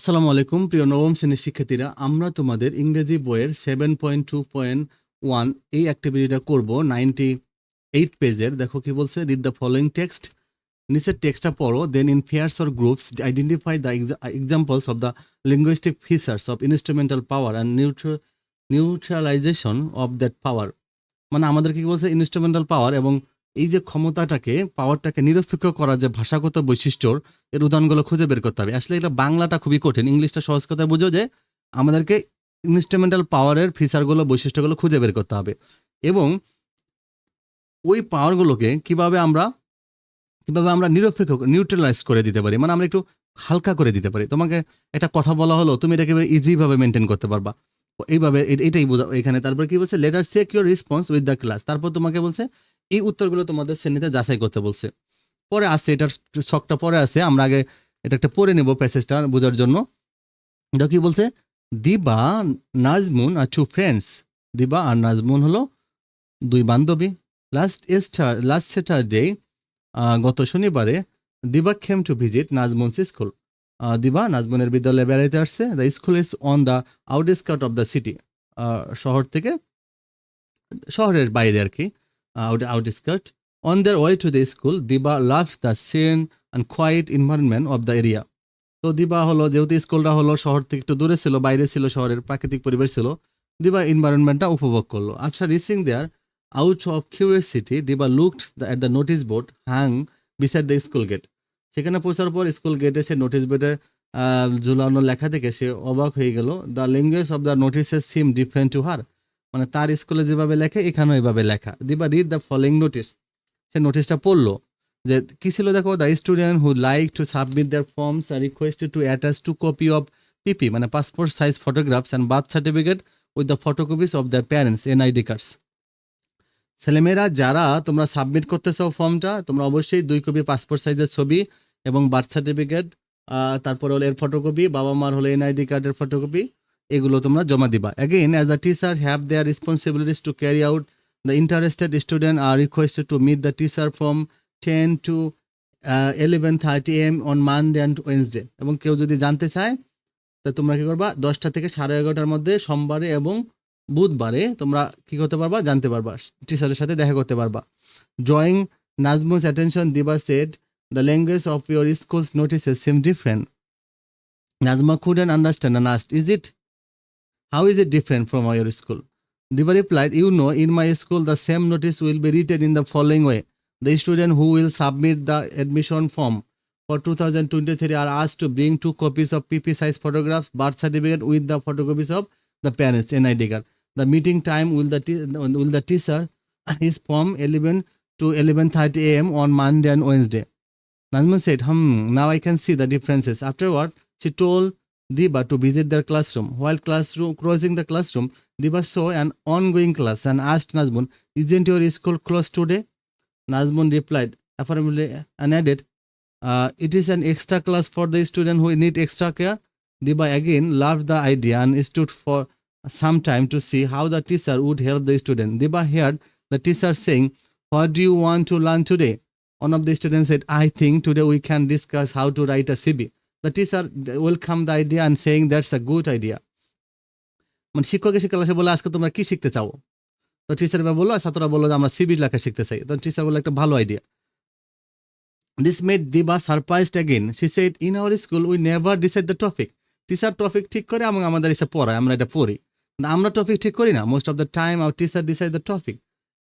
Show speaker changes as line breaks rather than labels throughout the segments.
আসসালামু আলাইকুম প্রিয় নবম শ্রেণির শিক্ষার্থীরা, আমরা তোমাদের ইংরেজি বইয়ের seven point two point one এই অ্যাক্টিভিটিটা করব নাইনটি এইট পেজের দেখো কি বলছে রিড দ্য ফলোয়িং টেক্সট নিচের টেক্সটটা পড়ো then in pairs or groups identify the examples of the linguistic features of instrumental power and নিউট্র neutralisation of that power মানে আমাদের কি বলছে ইনস্ট্রুমেন্টাল পাওয়ার এবং এই যে ক্ষমতাটাকে পাওয়ারটাকে নিরপেক্ষ করা যে ভাষাগত বৈশিষ্ট্যর এর উদাহরণগুলো খুঁজে বের করতে হবে। আসলে এটা বাংলাটা খুবই কঠিন। ইংলিশটা সহজ কথায় বুঝো যে, আমাদেরকে ইনস্ট্রুমেন্টাল পাওয়ারের ফিচারগুলো বৈশিষ্ট্যগুলো খুঁজে বের করতে হবে। এবং ওই পাওয়ারগুলোকে কীভাবে আমরা কীভাবে আমরা নিরপেক্ষ নিউট্রালাইজ করে দিতে পারি? মানে আমরা একটু হালকা করে দিতে পারি। তোমাকে একটা কথা বলা হলো, তুমি এটাকে ইজিভাবে মেনটেন করতে পারবা। এইভাবে এটাই বোঝা, এখানে তারপর কি বলছে? Later check your response with the class তারপর তোমাকে বলছে এই উত্তরগুলো তোমাদের শ্রেণীতে যাচাই করতে বলছে। পরে আছে এটার শখটা পরে আছে আমরা আগে এটা একটা পড়ে নেব প্যাসেজটা বোঝার জন্য। এটা কি বলছে? দিবা নাজমুন আর টু ফ্রেন্ডস দিবা আর নাজমুন হলো দুই বান্ধবী। লাস্ট এস্টার লাস্ট স্যাটারডে গত শনিবারে Diba came to visit Najmun's school Diba নাজমুনের বিদ্যালয়ে বেড়াইতে আসছে। The school is on the outskirt of the city শহর থেকে, শহরের বাইরে আর কি। Out outskirt on their way to the school Diba love the scene and quiet environment of the area তো দিবা হলো, যেহেতু স্কুলটা হলো, শহর থেকে একটু দূরে ছিল, বাইরে ছিল, শহরের প্রাকৃতিক পরিবেশ ছিল দিবা এনভায়রনমেন্টটা উপভোগ করল। After reaching there out of curiosity Diba looked at the notice board hang beside the school gate সেখানে পৌঁছার পর স্কুল গেটে সে নোটিস বোর্ডে ঝুলানো লেখা থেকে সে অবাক হয়ে গেল। The language of the notices seem different to her মানে তার স্কুলে যেভাবে লেখে, এখানেও এভাবে লেখা। Diba read the following notice সে নোটিশটা পড়ল যে, কি ছিল দেখো the student who like to submit their forms are requested to attach two copy of PP মানে passport size photographs and birth certificate with the photocopies of their parents N NID cards ছেলেমেয়েরা, যারা তোমরা submit করতে চাও ফর্মটা তোমরা অবশ্যই দুই কপি পাসপোর্ট সাইজের ছবি এবং বার্থ সার্টিফিকেট তারপর হলো এর ফটোকপি বাবা মার হলো এনআইডি কার্ডের ফটোকপি এগুলো তোমরা জমা দিবা। Again as a teacher have their responsibilities to carry out the interested student are requested to meet the teacher from ten to eleven thirty AM on Monday and Wednesday এবং কেউ যদি জানতে চায় তা তোমরা কী করবা? দশটা থেকে সাড়ে এগারোটার মধ্যে সোমবারে এবং বুধবারে তোমরা কী করতে পারবা? জানতে পারবা। টিচারের সাথে দেখা করতে পারবা। Drawing Nazmus attention Diba set the language of your schools notices seem different Nazma understand and asked, Is it? How is it different from your school? Diva replied, You know, in my school, the same notice will be written in the following way. The student who will submit the admission form for 2023 are asked to bring two copies of PP size photographs, birth certificate with the photocopies of the parents NID card. The meeting time will the, will the teacher is from 11 to 11.30 am on Monday and Wednesday. Najman said, Hmm, now I can see the differences. Afterward, she told Diba to visit their classroom. While classroom crossing the classroom, Diba saw an ongoing class and asked Nazmun, Isn't your school closed today? Nazmun replied affirmatively and added, uh, It is an extra class for the student who need extra care. Diba again loved the idea and stood for some time to see how the teacher would help the student. Diba heard the teacher saying, What do you want to learn today? One of the students said, I think today we can discuss how to write a CV. The teacher welcomed the idea and saying, That's a good idea. মানে শিক্ষক এসে ক্লাসে বলে আজকে তোমরা কি শিখতে চাও? তো টিচার বলল ছাত্ররা বলল যে আমরা সিবি লেখা শিখতে চাই। তো টিচার বলল একটা ভালো idea this made Diba surprised again she said in our school we never decide the topic teacher topic ঠিক করে এবং আমাদের এসে পড়ায় আমরা এটা পড়ি। আমরা টপিক ঠিক করি না। Most of the time our teacher decide the topic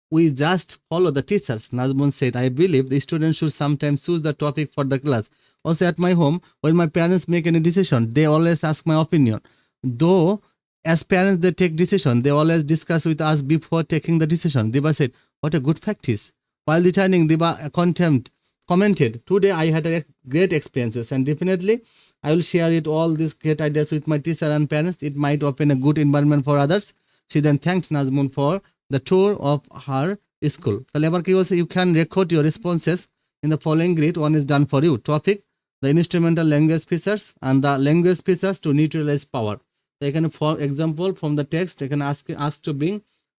we just follow the teachers. Nazmun said, I believe the students should sometimes choose the topic for the class. Also, at my home, when my parents make any decision, they always ask my opinion. Though, as parents, they take decision, they always discuss with us before taking the decision. Diba said, What a good practice. While returning, Diba contempt, commented, Today I had a great experiences and definitely I will share it all these great ideas with my teacher and parents. It might open a good environment for others. She then thanked Nazmun for the tour of her school. তাহলে এবার কি বলছে? You can record your responses in the following grid one is done for you topic the instrumental language features and the language features to neutralise power তো এখানে for example from the text এখানে আজকে আজ to bring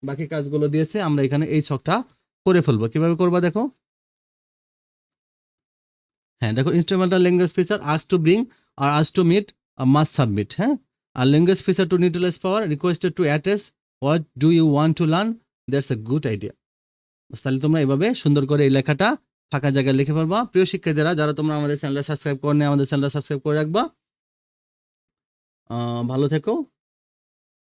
বাকি কাজগুলো দিয়েছে, আমরা এখানে এই ছকটা করে ফেলব। কীভাবে করবা দেখো? হ্যাঁ দেখো instrumental language feature as to bring are as to meet are must submit হ্যাঁ? আর language feature to neutralise power requested to attest what do you want to learn that's a good idea তাহলে তোমরা এভাবে সুন্দর করে এই লেখাটা ফাঁকা জায়গায় লিখে পারবা প্রিয় শিক্ষার্থীরা, যারা তোমরা আমাদের চ্যানেলটা সাবস্ক্রাইব করে আমাদের চ্যানেলটা সাবস্ক্রাইব করে রাখবা। ভালো থেকো।